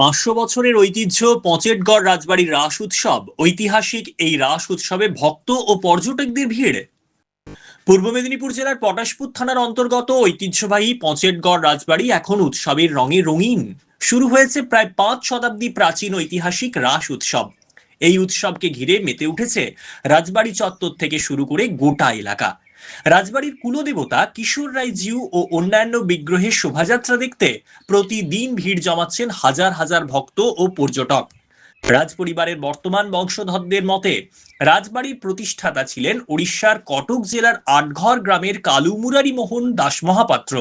পাঁচশো বছরের ঐতিহ্য পঁচেটগড় রাজবাড়ির রাস উৎসব। ঐতিহাসিক এই রাস উৎসবে ভক্ত ও পর্যটকদের ভিড়। পূর্ব মেদিনীপুর জেলার পটাশপুর থানার অন্তর্গত ঐতিহ্যবাহী পঁচেটগড় রাজবাড়ি এখন উৎসবের রঙে রঙিন। শুরু হয়েছে প্রায় পাঁচ শতাব্দী প্রাচীন ঐতিহাসিক রাস উৎসব। এই উৎসবকে ঘিরে মেতে উঠেছে রাজবাড়ি চত্বর থেকে শুরু করে গোটা এলাকা। রাজবাড়ির কুলদেবতা, কিশোর রায় জিউ ও অন্যান্য বিগ্রহের শোভাযাত্রা দেখতে প্রতিদিন ভিড় জমাচ্ছেন হাজার হাজার ভক্ত ও পর্যটক। রাজপরিবারের বর্তমান বংশধরদের মতে, রাজবাড়ির প্রতিষ্ঠাতা ছিলেন উড়িষ্যার কটক জেলার আটঘর গ্রামের কালু মুরারি মোহন দাস মহাপাত্র।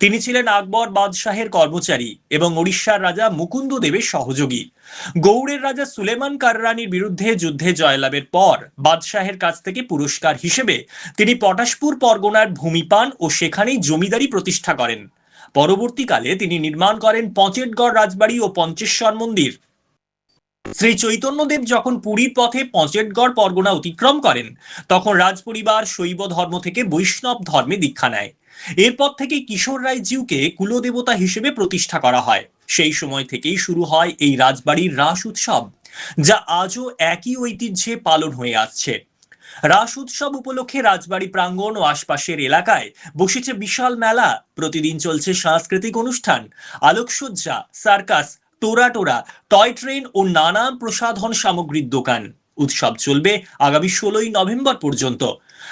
তিনি ছিলেন আকবর বাদশাহের কর্মচারী এবং উড়িষ্যার রাজা মুকুন্দ দেবের সহযোগী। গৌড়ের রাজা সুলেমান কাররানির বিরুদ্ধে যুদ্ধে জয়লাভের পর বাদশাহের কাছ থেকে পুরস্কার হিসেবে তিনি পটাশপুর পরগনার ভূমি পান ও সেখানেই জমিদারি প্রতিষ্ঠা করেন। পরবর্তীকালে তিনি নির্মাণ করেন পঁচেটগড় রাজবাড়ি ও পঞ্চেশ্বর মন্দির। শ্রী চৈতন্যদেব যখন পুরীর পথে পঁচেটগড় পরগনা অতিক্রম করেন, তখন রাজপরিবার, শৈব ধর্ম থেকে বৈষ্ণব ধর্মে দীক্ষা নেয়। এরপর থেকে কিশোর রায় জিউকে কুলদেবতা হিসেবে প্রতিষ্ঠা করা হয়। সেই সময় থেকেই শুরু হয় এই রাজবাড়ির রাস উৎসব, যা আজও একই ঐতিহ্যে পালন হয়ে আসছে। রাস উৎসব উপলক্ষে রাজবাড়ি প্রাঙ্গণ ও আশপাশের এলাকায় বসেছে বিশাল মেলা। প্রতিদিন চলছে সাংস্কৃতিক অনুষ্ঠান, আলোকসজ্জা, সার্কাস টোরা টোরা, টয় ট্রেন ও নানা প্রসাধন সামগ্রীর দোকান। উৎসব চলবে আগামী ষোলোই নভেম্বর পর্যন্ত।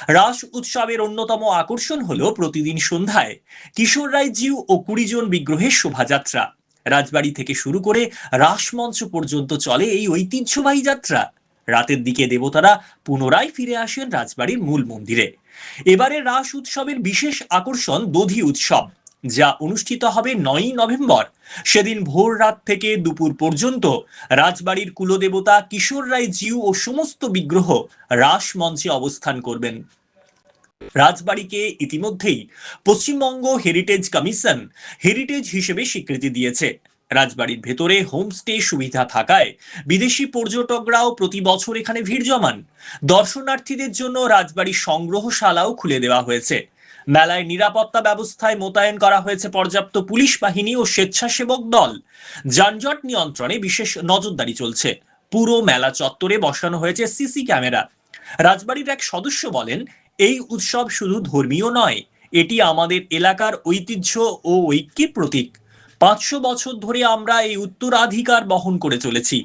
রাস উৎসবের অন্যতম আকর্ষণ হল প্রতিদিন সন্ধ্যায় কিশোর রায় জিউ ও কুড়ি জন বিগ্রহের শোভাযাত্রা। রাজবাড়ি থেকে শুরু করে রাসমঞ্চ পর্যন্ত চলে এই ঐতিহ্যবাহী যাত্রা। রাতের দিকে দেবতারা পুনরায় ফিরে আসেন রাজবাড়ির মূল মন্দিরে। এবারে রাস উৎসবের বিশেষ আকর্ষণ দধি উৎসব। যা অনুষ্ঠিত হবে নয়ই নভেম্বর। সেদিন ভোর রাত থেকে দুপুর পর্যন্ত রাজবাড়ির কুলদেবতা, কিশোর রায় জিউ ও সমস্ত বিগ্রহ রাস মঞ্চে অবস্থান করবেন। রাজবাড়িকে ইতিমধ্যেই পশ্চিমবঙ্গ হেরিটেজ কমিশন হেরিটেজ হিসেবে স্বীকৃতি দিয়েছে। রাজবাড়ির ভেতরে হোমস্টে সুবিধা থাকায় বিদেশি পর্যটকরাও প্রতি বছর এখানে ভিড় জমান। দর্শনার্থীদের জন্য রাজবাড়ির সংগ্রহশালাও খুলে দেওয়া হয়েছে। মেলায় নিরাপত্তা ব্যবস্থায় মোতায়েন করা হয়েছে পর্যাপ্ত পুলিশ বাহিনী ও স্বেচ্ছাসেবক দল। যানজট নিয়ন্ত্রণে বিশেষ নজরদারি চলছে। পুরো মেলা চত্বরে বসানো হয়েছে সিসি ক্যামেরা। রাজবাড়ির এক সদস্য বলেন, এই উৎসব শুধু ধর্মীয় নয়, এটি আমাদের এলাকার ঐতিহ্য ও ঐক্যের প্রতীক। পাঁচশো বছর ধরে আমরা এই উত্তরাধিকার বহন করে চলেছি।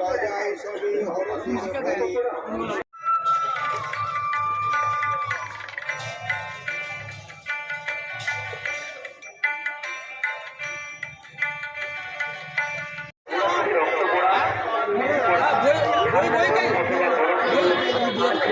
বাজায় সবে হরষিস you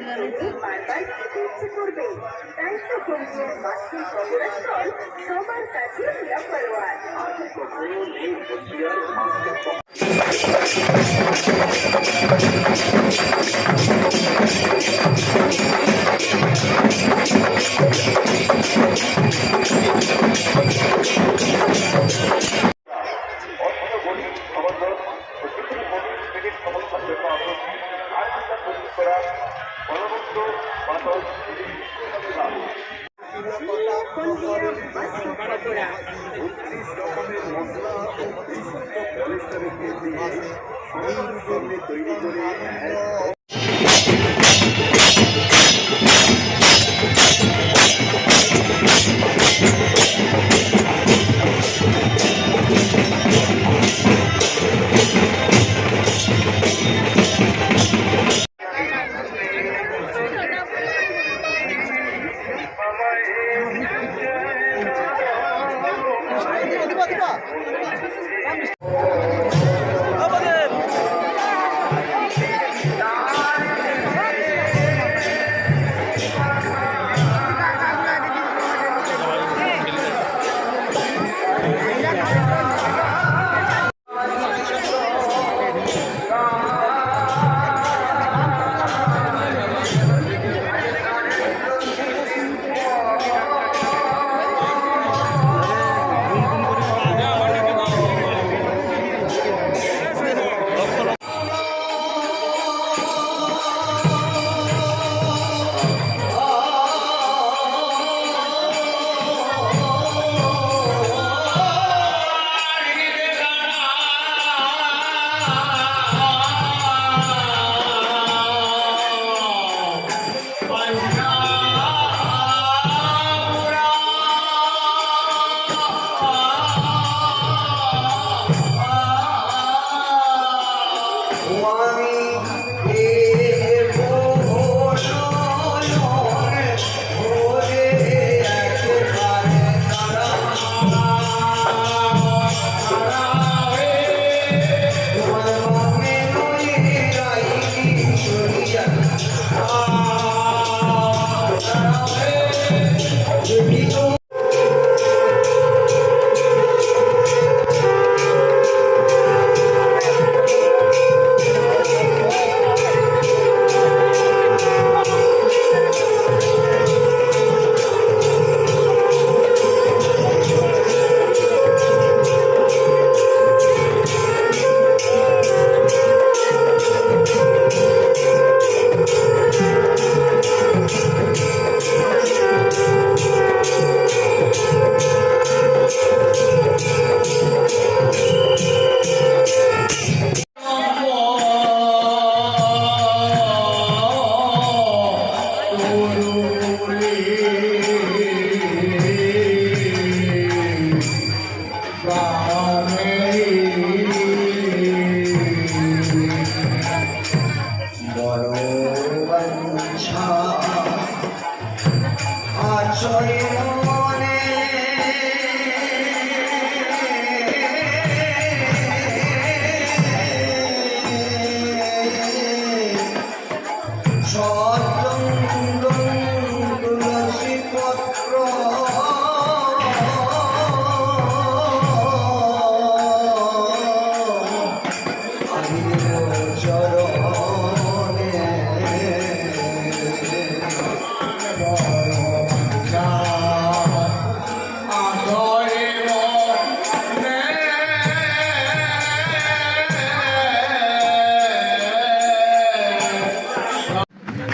একবার বারবার খেতে ইচ্ছে করবে। তাই তো কমিয়ে বাসের খবরাস্থল সবার কাছে নাম্বার ওয়ান অর্থ গরিব সমাজ প্রত্যেকের মধ্যে থেকে সফলতার জন্য রকমের মশলা তৈরি করা বাসের খবরা তৈরি করে বড়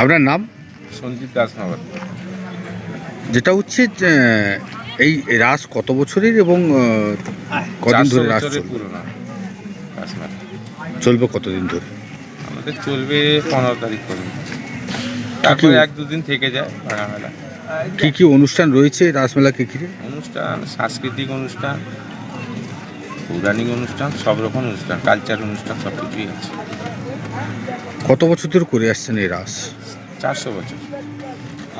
আপনার নাম? সঞ্জিত দাস যেটা হচ্ছে এই রাস কত বছরের এবং কদিন ধরে রাস বছরের চলবে? কতদিন ধরে? আমাদের চলবে পনেরো তারিখ পর্যন্ত। তারপরে এক দুদিন থেকে যায় মেলা কি কি অনুষ্ঠান রয়েছে রাসমেলাকে ঘিরে অনুষ্ঠান সাংস্কৃতিক অনুষ্ঠান পৌরাণিক অনুষ্ঠান সব রকম অনুষ্ঠান কালচার অনুষ্ঠান সব কিছুই আছে। কত বছর ধরে করে আসছেন এই রাস? চারশো বছর।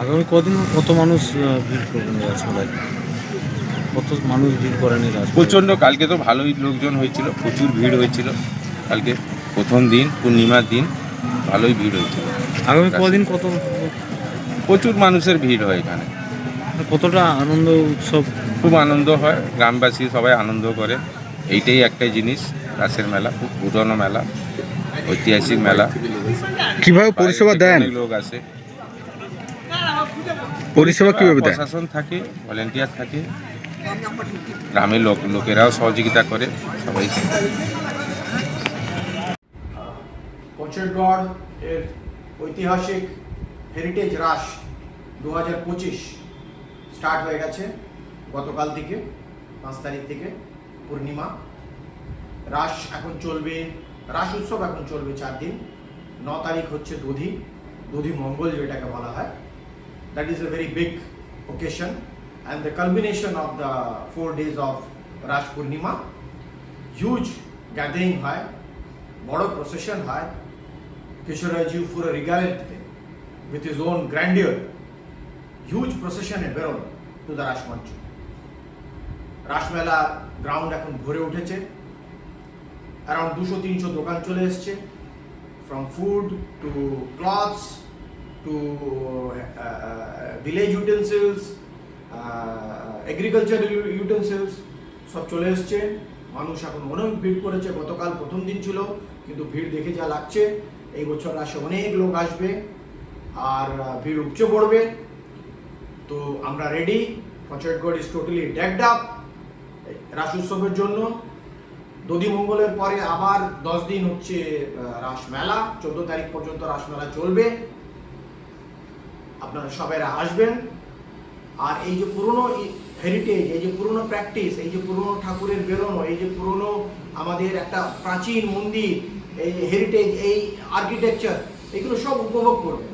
আগামী কদিন কত মানুষ ভিড় করবেন রাসমেলায় কত মানুষ ভিড় করেন প্রচণ্ড কালকে তো ভালোই লোকজন হয়েছিল প্রচুর ভিড় হয়েছিল। কালকে প্রথম দিন পূর্ণিমার দিন ভালোই ভিড় হয়েছিল। আগামী কদিন কত প্রচুর মানুষের ভিড় হয় এখানে। কতটা আনন্দ উৎসব? খুব আনন্দ হয় গ্রামবাসী সবাই আনন্দ করে। এইটাই একটাই জিনিস রাসের মেলা খুব পুরনো মেলা ঐতিহাসিক মেলা। কীভাবে পরিষেবা দেন? অনেক লোক আসে পরিষেবা কীভাবে দেন? প্রশাসন থাকে ভলেন্টিয়ার থাকে। গ্রামের লোক লোকেরাও সহযোগিতা করে সবাই পঞ্চগড় এর ঐতিহাসিক হেরিটেজ রাস দু হাজার পঁচিশ স্টার্ট হয়ে গেছে গতকাল থেকে পাঁচ তারিখ থেকে পূর্ণিমা। রাস এখন চলবে রাস উৎসব এখন চলবে চার দিন। ন তারিখ হচ্ছে দধি দধি মঙ্গল যেটাকে বলা হয়। That is a very big occasion and the culmination of the four days of Ras Purnima huge gathering হয়, বড় প্রসেশন হয়। কিশোরাজি পুরো রিগালিটিতে with his own grandeur huge প্রসেশনে বেরোন to the Rasmancha Rasmela ground এখন ভরে উঠেছে। অ্যারাউন্ড দুশো, তিনশো দোকান চলে এসছে। From food to clothes to village utensils agriculture utensils সব চলে এসছে। মানুষ এখন অনেক ভিড় করেছে, গতকাল প্রথম দিন ছিল, কিন্তু ভিড় দেখে যা লাগছে, এই বছর আসে অনেক লোক আসবে, আর ভিড় উপচে পড়বে। তো আমরা ready Panchayetgarh is totally decked up Ras উৎসবের জন্য। দধিমঙ্গলের পরে আবার দশ দিন হচ্ছে রাসমেলা চোদ্দ তারিখ পর্যন্ত রাসমেলা চলবে। আপনারা সবাই আসবেন। আর এই যে পুরনো হেরিটেজ এই যে পুরনো প্র্যাকটিস এই যে পুরনো ঠাকুরের বেরোনো, এই যে পুরনো আমাদের একটা প্রাচীন মন্দির, এই হেরিটেজ এই আর্কিটেকচার এগুলো সব উপভোগ করবেন।